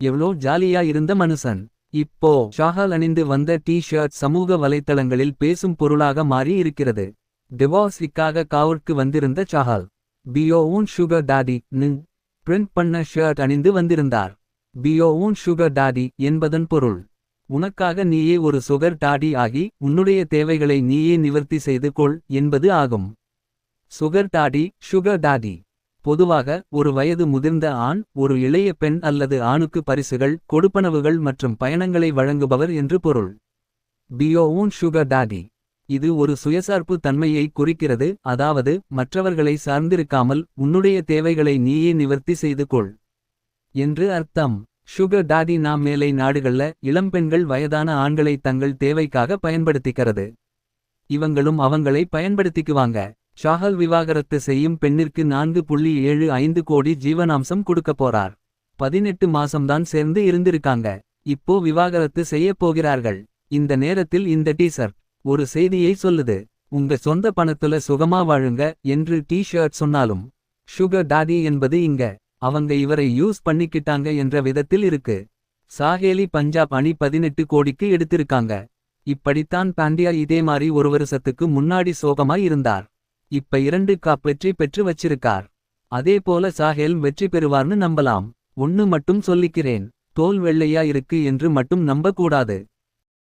எவ்ளோ ஜாலியா இருந்த மனுஷன். இப்போ ஷாஹால் அணிந்து வந்த டி ஷர்ட் சமூக வலைத்தளங்களில் பேசும் பொருளாக மாறி இருக்கிறது. டிவோர்ஸிக்காக காவிற்கு வந்திருந்த ஷாஹால். பியோ ஊன் சுகர் டாடி நு பிரிண்ட் பண்ண ஷர்ட் அணிந்து வந்திருந்தார். பியோ ஊன் சுகர் டாடி என்பதன் பொருள். உனக்காக நீயே ஒரு சுகர் டாடி ஆகி உன்னுடைய தேவைகளை நீயே நிவர்த்தி செய்து கொள் என்பது ஆகும். சுகர் டாடி சுகர் டாடி பொதுவாக ஒரு வயது முதிர்ந்த ஆண் ஒரு இளைய பெண் அல்லது ஆணுக்கு பரிசுகள் கொடுப்பனவுகள் மற்றும் பயணங்களை வழங்குபவர் என்று பொருள். பியோ ஊன் சுகர் டாடி இது ஒரு சுயசார்பு தன்மையை குறிக்கிறது அதாவது மற்றவர்களை சார்ந்திருக்காமல் உன்னுடைய தேவைகளை நீயே நிவர்த்தி செய்து கொள். என்று அர்த்தம். சுகர் டாடி நாம் மேலை நாடுகள்ல இளம்பெண்கள் வயதான ஆண்களை தங்கள் தேவைக்காக பயன்படுத்திக்கிறது. இவங்களும் அவங்களை பயன்படுத்திக்குவாங்க. ஷாஹல் விவாகரத்து செய்யும் பெண்ணிற்கு நான்கு புள்ளி ஏழு ஐந்து கோடி ஜீவனாம்சம் கொடுக்க போறார். பதினெட்டு மாசம்தான் சேர்ந்து இருந்திருக்காங்க. இப்போ விவாகரத்து செய்யப் போகிறார்கள். இந்த நேரத்தில் இந்த டீசர் ஒரு செய்தியை சொல்லுது. உங்க சொந்த பணத்துல சுகமா வாழுங்க என்று டி ஷர்ட் சொன்னாலும் சுகர் டாடி என்பது இங்க. அவங்க இவரை யூஸ் பண்ணிக்கிட்டாங்க என்ற விதத்தில் இருக்கு. சாஹேலி பஞ்சாப் அணி பதினெட்டு கோடிக்கு எடுத்திருக்காங்க. இப்படித்தான் பாண்டியா இதே மாதிரி ஒரு வருஷத்துக்கு முன்னாடி சோகமாய் இருந்தார். இப்ப இரண்டு காப் வெற்றி பெற்று வச்சிருக்கார். அதே போல சாஹேலும் வெற்றி பெறுவார்னு நம்பலாம். ஒன்னு மட்டும் சொல்லிக்கிறேன். தோல் வெள்ளையா இருக்கு என்று மட்டும் நம்பக்கூடாது.